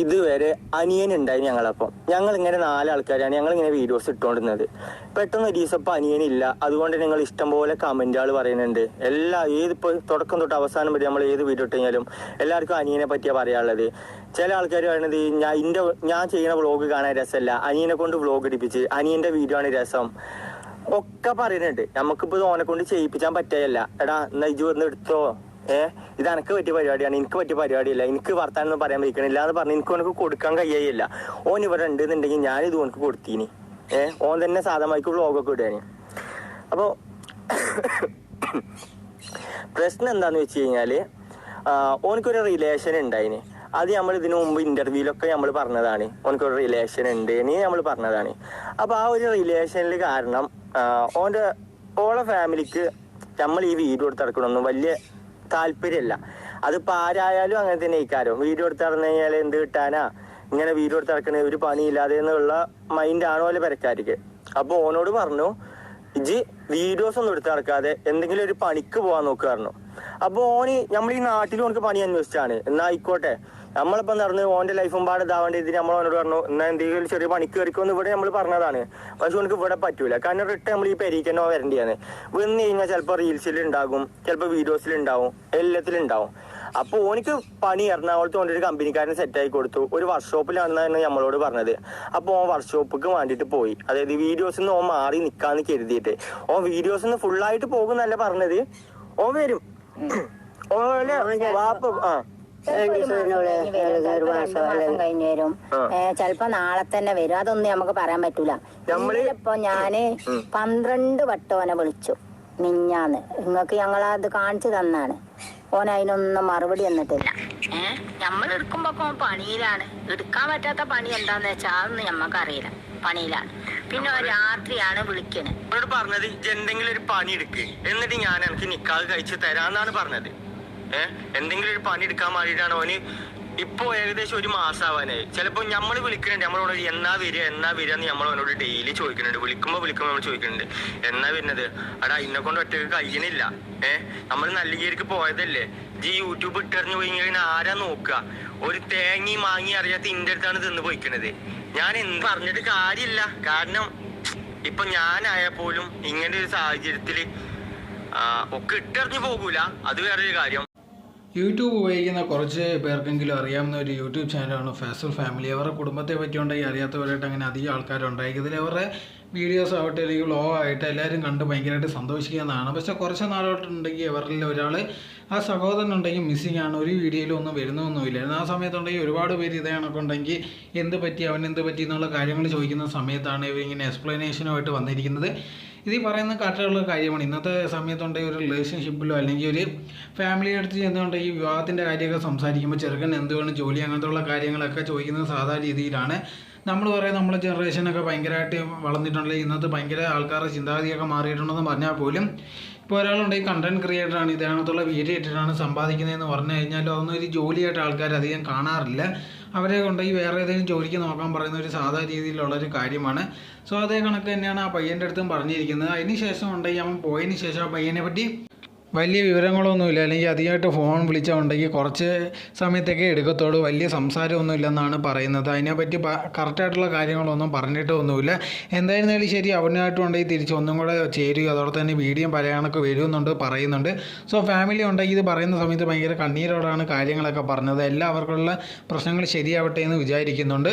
ഇതുവരെ അനിയൻ ഉണ്ടായി ഞങ്ങളപ്പം. ഞങ്ങൾ ഇങ്ങനെ നാലാൾക്കാരാണ് ഞങ്ങൾ ഇങ്ങനെ വീഡിയോസ് ഇട്ടുകൊണ്ടിരുന്നത് പെട്ടെന്ന് ഒരു ദിവസം അനിയനില്ല. അതുകൊണ്ട് നിങ്ങൾ ഇഷ്ടംപോലെ കമന്റുകൾ പറയുന്നുണ്ട്. എല്ലാ ഏതിപ്പോൾ തുടക്കം തൊട്ട് അവസാനം വരെ നമ്മൾ ഏത് വീഡിയോ ഇട്ട് എല്ലാവർക്കും അനിയനെ പറ്റിയാ പറയാനുള്ളത്. ചില ആൾക്കാർ പറയുന്നത് ഞാൻ ഇന്റെ ഞാൻ ചെയ്യുന്ന വ്ളോഗ് കാണാൻ രസമല്ല അനിയനെ കൊണ്ട് വ്ളോഗ് ഇടിപ്പിച്ച് അനിയന്റെ വീഡിയോ ആണ് രസം. ഒക്കെ പറയുന്നുണ്ട്. നമുക്കിപ്പോ ഇത് ഓനെ കൊണ്ട് ചെയ്യിപ്പിച്ചാൻ പറ്റുകയല്ല എടാ എന്നാ വന്ന് എടുത്തോ. ഏ ഇത് എനക്ക് പറ്റിയ പരിപാടിയാണ്. എനിക്ക് പറ്റിയ പരിപാടിയല്ല. എനിക്ക് വർത്താനൊന്നും പറയാൻ വയ്ക്കണില്ല എന്ന് പറഞ്ഞ് എനിക്ക് ഉനക്ക് കൊടുക്കാൻ കഴിയയില്ല. ഓൻ ഇവിടെ ഉണ്ടെന്നുണ്ടെങ്കിൽ ഇത് ഓനക്ക് കൊടുത്തീനി. ഏഹ് ഓൻ തന്നെ സാധാരണക്ക് വ്ളോഗൊക്കെ ഇടുകയാണ് അപ്പോ പ്രശ്നം എന്താന്ന് വെച്ച് കഴിഞ്ഞാൽ ആ, ഓനക്കൊരു റിലേഷൻ ഉണ്ടായിന്. അത് നമ്മൾ ഇതിനു മുമ്പ് ഇന്റർവ്യൂലൊക്കെ നമ്മൾ പറഞ്ഞതാണ്. ഓനക്കൊരു റിലേഷൻ ഉണ്ട് എന്ന് നമ്മൾ പറഞ്ഞതാണ്. അപ്പോൾ ആ ഒരു റിലേഷനിൽ കാരണം ഓന്റെ ഓളെ ഫാമിലിക്ക് നമ്മൾ ഈ വീഡിയോ കൊടുത്തിറക്കണമെന്നും വലിയ താല്പര്യമല്ല അതിപ്പോ ആരായാലും അങ്ങനെ തന്നെ ഇക്കാരം വീഡിയോ എടുത്ത് നടന്നു കഴിഞ്ഞാൽ എന്ത് കിട്ടാനാ? ഇങ്ങനെ വീഡിയോ എടുത്ത് നടക്കണ ഒരു പണിയില്ലാതെ എന്നുള്ള മൈൻഡ് ആണോ അല്ലെ പെരക്കാർക്ക്? അപ്പൊ ഓനോട് പറഞ്ഞു ഇജ് വീഡിയോസ് ഒന്നും എടുത്ത് നടക്കാതെ എന്തെങ്കിലും ഒരു പണിക്ക് പോവാൻ നോക്കുക പറഞ്ഞു. അപ്പൊ ഓന് നമ്മൾ ഈ നാട്ടിൽ ഓനക്ക് പണി അന്വേഷിച്ചാണ്. എന്നാ ആയിക്കോട്ടെ. നമ്മളിപ്പം നടന്ന് ഓന്റെ ലൈഫും പാട് ഇതാവേണ്ട ഇതിന് നമ്മൾ ഓനോട് പറഞ്ഞു എന്നാ എന്തെങ്കിലും ചെറിയ പണിക്ക് കയറിക്കോന്ന് ഇവിടെ നമ്മൾ പറഞ്ഞതാണ്. പക്ഷെ ഓനക്ക് ഇവിടെ പറ്റൂല. കാരണം റിട്ട് നമ്മൾ ഈ പെരീക്കന്നോ വരണ്ടിയാണ്. വന്ന് കഴിഞ്ഞാൽ ചിലപ്പോൾ റീൽസിൽ ഉണ്ടാകും ചിലപ്പോൾ വീഡിയോസിൽ ഉണ്ടാവും എല്ലാത്തിലും ഉണ്ടാവും അപ്പൊ ഓനിക്ക് പണി എറണാകുളത്ത് ഒരു കമ്പനിക്കാരൻ ആയി കൊടുത്തു. ഒരു വർക്ക്ഷോപ്പിലാണെന്നാണ് നമ്മളോട് പറഞ്ഞത്. അപ്പൊ ഓൻ വർക്ക്ഷോപ്പിക്ക് വേണ്ടിട്ട് പോയി. അതായത് വീഡിയോസിൽ നിന്ന് ഓൻ മാറി നിൽക്കാന്ന് കരുതിയിട്ട്. ഓൻ വീഡിയോസിൽ നിന്ന് ഫുള്ളായിട്ട് പോകുന്നല്ല പറഞ്ഞത്. ഓൻ വരും. ഓലെ വാപ്പ ആ. കഴിഞ്ഞു വരും. ചെലപ്പോ നാളെ തന്നെ വരും. അതൊന്നും നമുക്ക് പറയാൻ പറ്റൂല. ഇപ്പൊ ഞാൻ. പന്ത്രണ്ട് വട്ടോനെ വിളിച്ചു. മിഞ്ഞാന്ന്. നിങ്ങൾക്ക് ഞങ്ങളത് കാണിച്ചു തന്നാണ്. ഓൻ അതിനൊന്നും മറുപടി തന്നിട്ടില്ല. ഏഹ് നമ്മൾ എടുക്കുമ്പോ പണിയിലാണ്. എടുക്കാൻ പറ്റാത്ത പണി എന്താന്ന് വെച്ചാൽ അതൊന്നും ഞമ്മക്ക് അറിയില്ല പണിയിലാണ്. പിന്നെ രാത്രിയാണ് വിളിക്കണേ. അവരോട് പറഞ്ഞത് എന്തെങ്കിലും ഒരു പണി എടുക്ക്. എന്നിട്ട് ഞാൻ എനിക്ക് നിക്കാതെ കഴിച്ച് തരാന്നാണ് പറഞ്ഞത്. ഏഹ് എന്തെങ്കിലും ഒരു പണി എടുക്കാൻ വേണ്ടിയിട്ടാണ് ഓന് ഇപ്പൊ ഏകദേശം ഒരു മാസാവാനായി. ചിലപ്പോ നമ്മൾ വിളിക്കുന്നുണ്ട് നമ്മളോട് എന്നാ വരിക എന്നാ വരിക എന്ന് നമ്മൾ അവനോട് ഡെയിലി ചോദിക്കുന്നുണ്ട് വിളിക്കുമ്പോ വിളിക്കുമ്പോ നമ്മൾ ചോദിക്കുന്നുണ്ട് എന്നാ വരുന്നത്? അടാ ഇന്നെ കൊണ്ട് ഒറ്റയ്ക്ക് കഴിയണില്ല. ഏഹ് നമ്മൾ നല്ലിഗേരിക്ക് പോയതല്ലേ? ജി യൂട്യൂബ് ഇട്ടറിഞ്ഞു പോയി കഴിഞ്ഞാൽ ആരാ നോക്കുക? ഒരു തേങ്ങി മാങ്ങി അറിയാത്ത ഇന്റെ അടുത്താണ് തിന്ന് പോയിക്കണത്. ഞാൻ എന്ത് പറഞ്ഞിട്ട് കാര്യമില്ല. കാരണം ഇപ്പൊ ഞാനായ പോലും ഇങ്ങനെ ഒരു സാഹചര്യത്തിൽ ആ, ഒക്കെ ഇട്ടെറിഞ്ഞു പോകൂല. അത് വേറൊരു കാര്യം. യൂട്യൂബ് ഉപയോഗിക്കുന്ന കുറച്ച് പേർക്കെങ്കിലും അറിയാവുന്ന ഒരു യൂട്യൂബ് ചാനലാണ് ഫാസൽ ഫാമിലി. അവരുടെ കുടുംബത്തെ പറ്റിയുണ്ടെങ്കിൽ അറിയാത്തവരായിട്ട് അങ്ങനെ അധികം ആൾക്കാരുണ്ടായി. ഇതിൽ അവരുടെ വീഡിയോസ് ആവട്ടെ അല്ലെങ്കിൽ ലോ ആയിട്ട് എല്ലാവരും കണ്ട് ഭയങ്കരമായിട്ട് സന്തോഷിക്കുന്നതാണ്. പക്ഷേ കുറച്ച് നാളോട്ടുണ്ടെങ്കിൽ അവരിൽ ഒരാൾ ആ സഹോദരൻ ഉണ്ടെങ്കിൽ മിസ്സിംഗ് ആണ്. ഒരു വീഡിയോയിലും ഒന്നും വരുന്നൊന്നുമില്ല ആ സമയത്തുണ്ടെങ്കിൽ ഒരുപാട് പേര് ഇതേ കണക്കുണ്ടെങ്കിൽ എന്ത് പറ്റി അവൻ പറ്റി എന്നുള്ള കാര്യങ്ങൾ ചോദിക്കുന്ന സമയത്താണ് ഇവരിങ്ങനെ എക്സ്പ്ലനേഷനുമായിട്ട് വന്നിരിക്കുന്നത്. ഇത് പറയുന്ന കറക്റ്റുള്ള കാര്യമാണ്. ഇന്നത്തെ സമയത്തുണ്ടെങ്കിൽ ഒരു റിലേഷൻഷിപ്പിലോ അല്ലെങ്കിൽ ഒരു ഫാമിലി അടുത്ത് ചെന്നുകൊണ്ടെങ്കിൽ വിവാഹത്തിന്റെ കാര്യമൊക്കെ സംസാരിക്കുമ്പോൾ ചെറുക്കൻ എന്തുകൊണ്ട് ജോലി അങ്ങനത്തെയുള്ള കാര്യങ്ങളൊക്കെ ചോദിക്കുന്നത് സാധാരണ രീതിയിലാണ്. നമ്മൾ പറയാം നമ്മളെ ജനറേഷനൊക്കെ ഭയങ്കരമായിട്ട് വളർന്നിട്ടുണ്ടെങ്കിൽ ഇന്നത്തെ ഭയങ്കര ആൾക്കാരുടെ ചിന്താഗതിയൊക്കെ മാറിയിട്ടുണ്ടെന്ന് പറഞ്ഞാൽ പോലും ഇപ്പോൾ ഒരാളുണ്ടെങ്കിൽ കണ്ടന്റ് ക്രിയേറ്റർ ആണ് ഇതിനകത്തുള്ള വീഡിയോ ഇട്ടിട്ടാണ് സമ്പാദിക്കുന്നതെന്ന് പറഞ്ഞു കഴിഞ്ഞാൽ അതൊന്നും ഒരു ജോലിയായിട്ട് ആൾക്കാർ അധികം കാണാറില്ല. അവരെ കൊണ്ടുപോയി വേറെ ഏതെങ്കിലും ജോലിക്ക് നോക്കാൻ പറയുന്ന ഒരു സാധാ രീതിയിലുള്ള ഒരു കാര്യമാണ്. സോ അതേ കണക്ക് തന്നെയാണ് ആ പയ്യന്റെ അടുത്തും പറഞ്ഞിരിക്കുന്നത്. അതിന് ശേഷം ഉണ്ടെങ്കിൽ അവൻ പോയതിന് ശേഷം ആ പയ്യനെ പറ്റി വലിയ വിവരങ്ങളൊന്നുമില്ല. അല്ലെങ്കിൽ അധികമായിട്ട് ഫോൺ വിളിച്ചുണ്ടെങ്കിൽ കുറച്ച് സമയത്തേക്കേ എടുക്കത്തോളൂ വലിയ സംസാരമൊന്നും ഇല്ലെന്നാണ് പറയുന്നത്. അതിനെപ്പറ്റി കറക്റ്റായിട്ടുള്ള കാര്യങ്ങളൊന്നും പറഞ്ഞിട്ടൊന്നുമില്ല. എന്തായിരുന്നാലും ശരി അവനായിട്ടുണ്ടെങ്കിൽ തിരിച്ച് ഒന്നും കൂടെ ചേരുക അതോടെ തന്നെ വീഡിയോ പല കണക്ക് വരുമെന്നുണ്ട് പറയുന്നുണ്ട്. സോ ഫാമിലി ഉണ്ടെങ്കിൽ ഇത് പറയുന്ന സമയത്ത് ഭയങ്കര കണ്ണീരോടാണ് കാര്യങ്ങളൊക്കെ പറഞ്ഞത്. എല്ലാവർക്കുള്ള പ്രശ്നങ്ങൾ ശരിയാവട്ടെ എന്ന് വിചാരിക്കുന്നുണ്ട്.